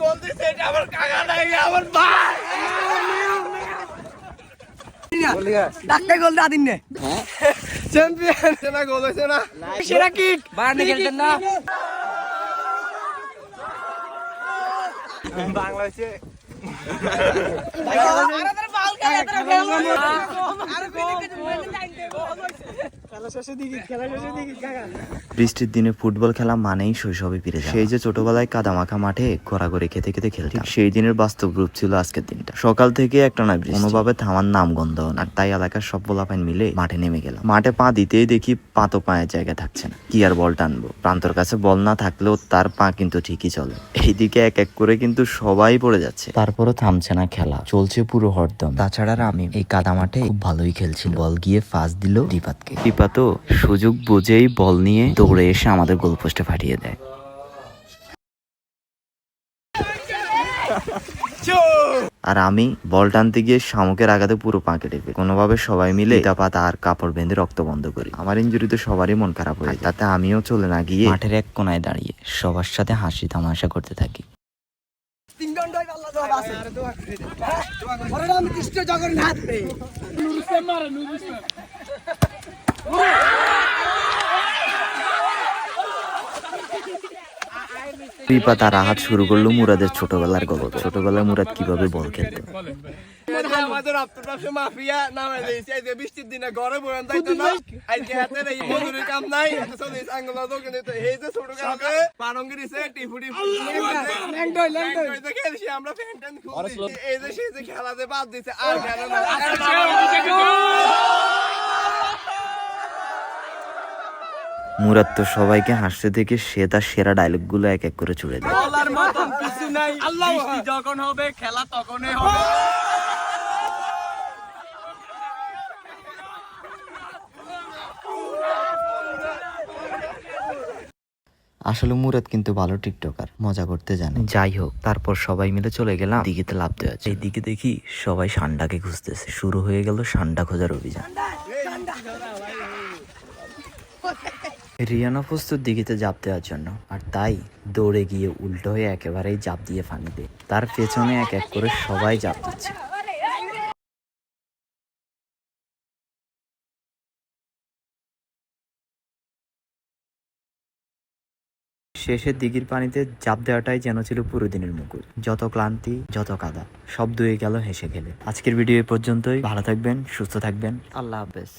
গোল দিছে এটা আমার কাকা নাই আমার ভাই ডাক্তার গোল দা দিন চ্যাম্পিয়ন সেনা গোল হইছে না সেরা কিক বাইরে খেলতেন না বাংলাদেশে বৃষ্টির দিনে ফুটবল খেলা মানেই শৈশবে ফিরে সেই যে ছোটবেলায় কাদামাখা মাঠে ঘোরা ঘোরাঘুরি খেতে খেতে খেলতাম। সেই দিনের বাস্তব রূপ ছিল আজকের দিনটা। সকাল থেকে একটা নয় কোনোভাবে থামার নাম গন্ধ না। আর তাই এলাকার সব পোলাপাইন মিলে মাঠে নেমে গেলাম। মাঠে পা দিতেই দেখি পা তো পায়ের জায়গা থাকছে না। কি আর বল টানবো? প্রান্তর কাছে বল না থাকলেও তার পা কিন্তু ঠিকই চলে। এইদিকে এক এক করে কিন্তু সবাই পড়ে যাচ্ছে। তারপরও থামছে না খেলা। চলছে পুরো হরদম। তাছাড়া আমি এই কাদা মাঠে খুব ভালোই খেলছি বল গিয়ে ফাঁস দিল রিপাতকে রিপাতও সুযোগ বুঝেই বল নিয়ে দৌড়ে এসে আমাদের গোলপোস্টে ফাটিয়ে দেয়। আর আমি বল টানতে গিয়ে শামুকের আঘাতে পুরো পাঁকে ফেলি কোনোভাবে সবাই মিলে ইটা পাতা আর কাপড় বেঁধে রক্ত বন্ধ করি। আমার ইঞ্জুরিতে সবারই মন খারাপ হয়ে যায়। তাতে আমিও চলে না গিয়ে মাঠের এক কোনায় দাঁড়িয়ে সবার সাথে হাসি তামাশা করতে থাকি। কৃষ্ণ জগন্নাথ রে তার আঘাত শুরু করল মুরাদের ছোটবেলার গল্প ছোটবেলায় মুরাদ কীভাবে বল খেলতো খেলাতে বাদ দিছে আর খেলে না মুরাদ তো সবাইকে হাসতে দেখে সে তার সেরা ডায়লগগুলো এক এক করে ছুড়ে দেয়। বলার মতন কিছু নাই। বৃষ্টি যখন হবে খেলা তখনই হবে। আসলে মুরাদ কিন্তু ভালো টিকটকার মজা করতে জানে। যাই হোক তারপর সবাই মিলে চলে গেলাম। দিঘিতে লাভ দেওয়া এই দিকে দেখি সবাই সান্ডাকে খুঁজতেছে। শুরু হয়ে গেল সান্ডা খোঁজার অভিযান। রিয়ানা প্রস্তুত দিঘিতে জাপ দেওয়ার জন্য, আর তাই দৌড়ে গিয়ে উল্টো হয়ে একেবারেই জাপ দিয়ে ফানিতে তার পেছনে এক এক করে সবাই জাপ দিচ্ছে। শেষের দিঘির পানিতে জাপ দেওয়াটাই যেন ছিল পুরো দিনের মুকুল। যত ক্লান্তি, যত কাদা, সব ধুয়ে গেল হেসে খেলে। আজকের ভিডিও এ পর্যন্তই। ভালো থাকবেন, সুস্থ থাকবেন। আল্লাহ হাফেজ।